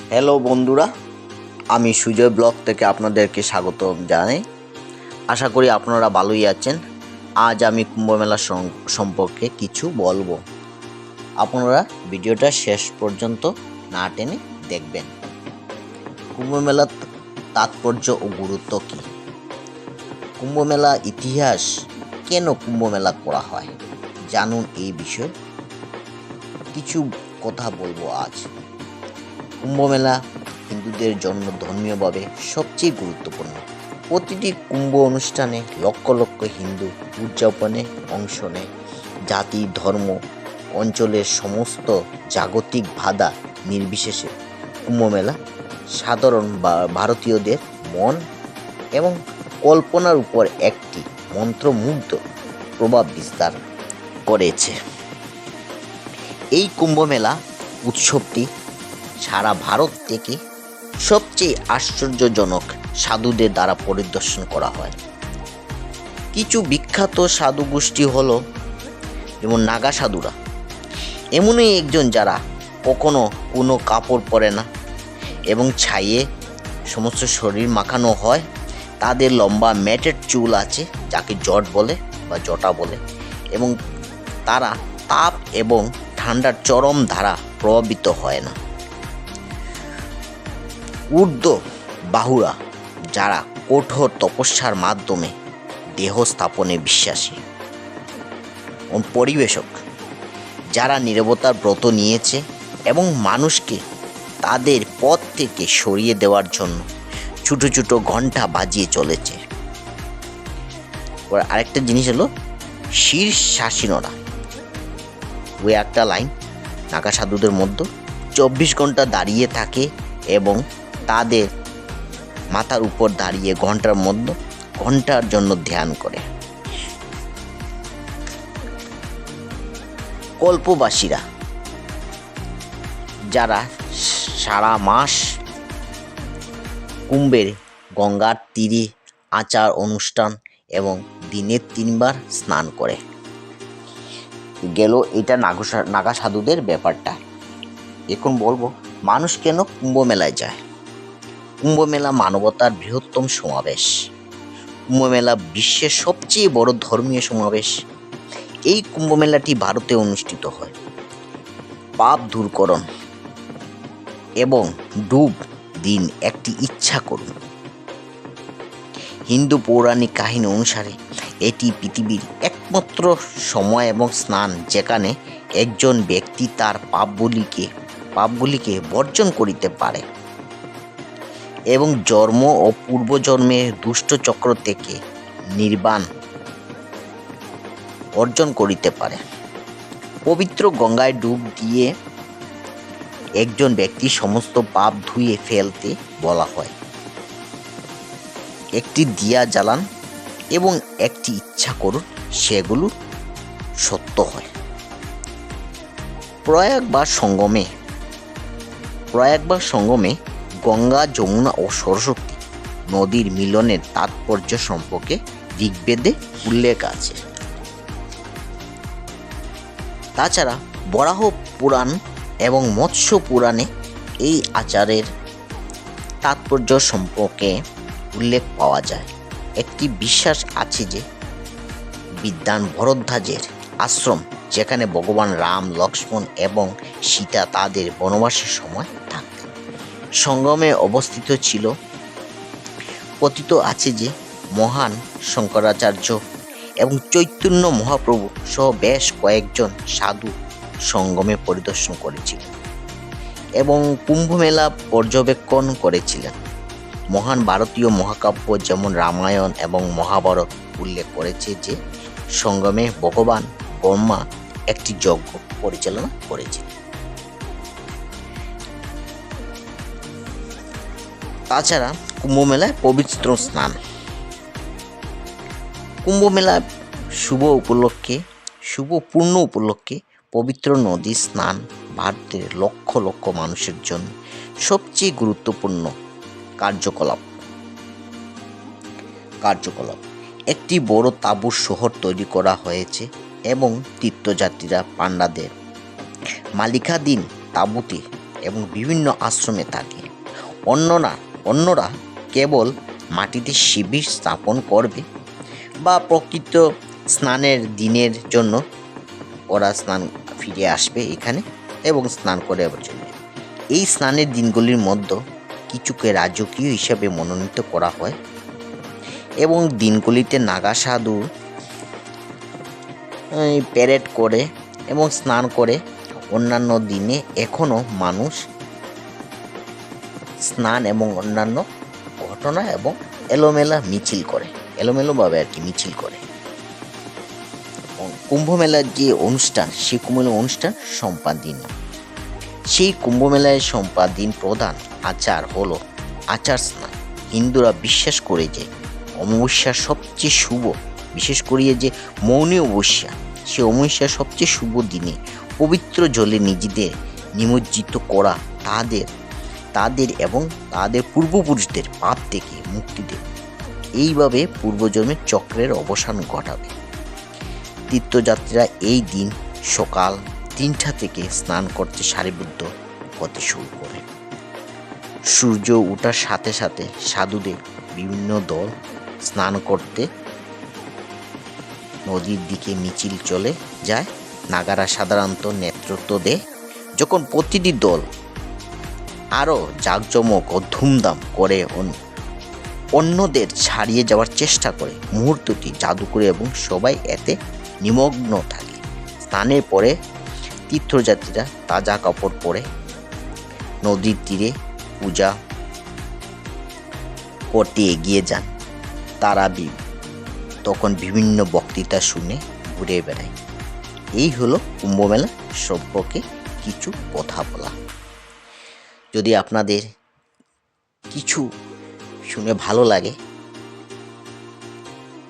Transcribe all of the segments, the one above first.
Hello বন্ধুরা। আমি Sujoy blog থেকে আপনাদেরকে স্বাগত জানাই। আশা করি আপনারা ভালোই আছেন। আজ আমি কুম্ভমেলা সম- সম্পর্কে কিছু বলব। আপনারা ভিডিওটা শেষ পর্যন্ত না টেনে দেখবেন। কুম্ভমেলার তাৎপর্য ও গুরুত্ব কী? কুম্ভমেলা ইতিহাস কেন কুম্ভমেলা করা হয়? জানুন এই বিষয়ে। কিছু কথা বলব আজ। কুম্ভমেলা হিন্দুদের জন্য ধর্মীয়ভাবে সবচেয়ে গুরুত্বপূর্ণ। প্রতিটি কুম্ভ অনুষ্ঠানে লক্ষ লক্ষ হিন্দু উদযাপনে অংশ নেয়। জাতি, ধর্ম, অঞ্চলের সমস্ত জাগতিক বাধা নির্বিশেষে কুম্ভমেলা সাধারণ ভারতীয়দের মন এবং কল্পনার উপর একটি মন্ত্রমুগ্ধ প্রভাব বিস্তার করেছে। এই কুম্ভমেলা উৎসবটি সারা ভারত থেকে সবচেয়ে আশ্চর্যজনক সাধুদের দ্বারা পরিদর্শন করা হয়। কিছু বিখ্যাত সাধু গোষ্ঠী হলো যেমন নাগা সাধুরা। এমনই একজন যারা কখনো কোনো কাপড় পরে না এবং ছাইয়ে সমস্ত শরীর মাখানো হয়। তাদের লম্বা ম্যাটের চুল আছে, যাকে জট বলে বা জটা বলে এবং তারা তাপ এবং ঠান্ডার চরম ধারা প্রভাবিত হয় না। ঊর্ধ্ব বাহুরা, যারা কঠোর তপস্যার মাধ্যমে দেহ স্থাপনে বিশ্বাসী। ও পরিবেশক, যারা নিরবতার ব্রত নিয়েছে এবং মানুষকে তাদের পথ থেকে সরিয়ে দেওয়ার জন্য ছোটো ছোটো ঘণ্টা বাজিয়ে চলেছে। আরেকটা জিনিস হলো, শীর্ষাসীনরা। ওই একটা লাইন, নাগা সাধুদের মধ্যে, চব্বিশ ঘণ্টা দাঁড়িয়ে থাকে এবং তাদের মাথার উপর দাঁড়িয়ে ঘণ্টার মধ্যে ঘণ্টার জন্য ধ্যান করে। কল্পবাসীরা যারা সারা মাস কুম্ভের গঙ্গার তীরে আচার অনুষ্ঠান এবং দিনে তিনবার স্নান করে। গেল এটা নাগা সাধুদের ব্যাপারটা। এখন বলব, মানুষ কেন কুম্ভ মেলায় যায়? কুম্ভ মেলা মানবতার বৃহত্তম সমাবেশ। কুম্ভ মেলা বিশ্বের সবচেয়ে বড় ধর্মীয় সমাবেশ। এই কুম্ভ মেলাটি ভারতে অনুষ্ঠিত হয়। পাপ দূরকরণ এবং ডুব দিন একটি ইচ্ছা করুন। হিন্দু পৌরাণিক কাহিনী অনুসারে এটি পৃথিবীর একমাত্র সময় এবং স্নান যেখানে একজন ব্যক্তি তার পাপগুলিকে পাপগুলিকে বর্জন করিতে পারে। এবং জন্ম ও পূর্বজন্মের দুষ্ট চক্র থেকে নির্বাণ অর্জন করিতে পারে। পবিত্র গঙ্গায় ডুব দিয়ে একজন ব্যক্তি সমস্ত পাপ ধুয়ে ফেলতে বলা হয়। একটি দিয়া জ্বালান এবং একটি ইচ্ছা করুন সেগুলো সত্য হয়। প্রয়াগ বা সঙ্গমে, প্রয়াগ বা সঙ্গমে গঙ্গা, যমুনা ও সরস্বতী নদীর মিলনের তাৎপর্য সম্পর্কে ঋগ্বেদে উল্লেখ আছে। তাছাড়া বরাহ পুরাণ এবং মৎস্য পুরাণে এই আচারের তাৎপর্য সম্পর্কে উল্লেখ পাওয়া যায়। একটি বিশ্বাস আছে যে বিদ্যান ভরদ্বাজের আশ্রম যেখানে ভগবান রাম, লক্ষ্মণ এবং সীতা তাদের বনবাসের সময় থাকতেন সঙ্গমে অবস্থিত ছিল। কথিত আছে যে, মহান শঙ্করাচার্য এবং চৈতন্য মহাপ্রভু সহ বেশ কয়েকজন সাধু সঙ্গমে পরিদর্শন করেছিলেন এবং কুম্ভমেলা পর্যবেক্ষণ করেছিলেন। মহান ভারতীয় মহাকাব্য যেমন রামায়ণ এবং মহাভারত উল্লেখ করেছে যে, সঙ্গমে ভগবান ব্রহ্মা একটি যজ্ঞ পরিচালনা করেছিলেন। তাছাড়া কুম্ভমেলায় পবিত্র স্নান। কুম্ভমেলা শুভ উপলক্ষে, শুভ পূর্ণ উপলক্ষে পবিত্র নদী স্নান ভারতের লক্ষ লক্ষ মানুষের জন্য সবচেয়ে গুরুত্বপূর্ণ কার্যকলাপ। কার্যকলাপ। একটি বড় তাঁবুর শহর তৈরি করা হয়েছে এবং তীর্থযাত্রীরা, পাণ্ডাদের মালিকাধীন তাঁবুতে এবং বিভিন্ন আশ্রমে থাকে। অন্যরা অন্যরা কেবল মাটিতে শিবির স্থাপন করবে বা প্রকৃত স্নানের দিনের জন্য ওরা স্নান ফিরে আসবে এখানে এবং স্নান করে আবার চলে যাবে। এই স্নানের দিনগুলির মধ্যে কিছুকে রাজকীয় হিসাবে মনোনীত করা হয় এবং দিনগুলিতে নাগা সাধু প্যারেড করে এবং স্নান করে অন্যান্য দিনে এখনও মানুষ স্নান এবং অন্যান্য ঘটনা এবং এলোমেলা মিছিল করে, এলোমেলোভাবে আর কি মিছিল করে। কুম্ভ মেলার যে অনুষ্ঠান, সেই কুম্ভ মেলার অনুষ্ঠান সম্পাদিন সেই কুম্ভ মেলায় সম্পাদিন প্রধান আচার হলো আচার স্নান। হিন্দুরা বিশ্বাস করে যে অমাবস্যা সবচেয়ে শুভ, বিশেষ করিয়ে যে মৌনী অমাবস্যা, সে অমাবস্যা সবচেয়ে শুভ দিনে পবিত্র জলে নিজেদের নিমজ্জিত করা, তাদের তাদের এবং তাদের পূর্বপুরুষদের পাপ থেকে মুক্তি দেবে। এইভাবে পূর্বজন্মের চক্রের অবসান ঘটাবে। তীর্থযাত্রীরা এই দিন সকাল তিনটা থেকে স্নান করতে সারিবদ্ধ হতে শুরু করে। সূর্য ওঠার সাথে সাথে সাধুদের বিভিন্ন দল স্নান করতে নদীর দিকে মিছিল চলে যায়। নাগারা সাধারণত নেতৃত্ব দেয়। যখন প্রতিটি দল আরও জাঁকজমক ও ধুমধাম করে অন্যদের ছাড়িয়ে যাওয়ার চেষ্টা করে। মুহূর্তটি জাদুকরী এবং সবাই এতে নিমগ্ন থাকে। স্নানের পরে তীর্থযাত্রীরা তাজা কাপড় পরে নদীর তীরে পূজা করতে এগিয়ে যান। তারা তখন বিভিন্ন বক্তৃতা শুনে ঘুরে বেড়ায়। এই হলো কুম্ভমেলা সম্পর্কে কিছু কথা বলা। যদি আপনাদের কিছু শুনে ভালো লাগে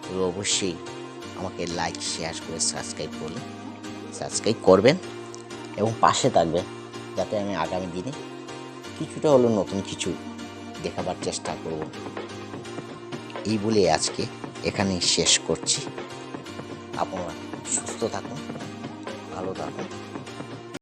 তবে অবশ্যই আমাকে লাইক শেয়ার করে সাবস্ক্রাইব করবেন সাবস্ক্রাইব করবেন এবং পাশে থাকবেন যাতে আমি আগামী দিনে কিছুটা হলেও নতুন কিছু দেখাবার চেষ্টা করব। এই বলে আজকে এখানেই শেষ করছি। আপনারা সুস্থ থাকুন, ভালো থাকুন।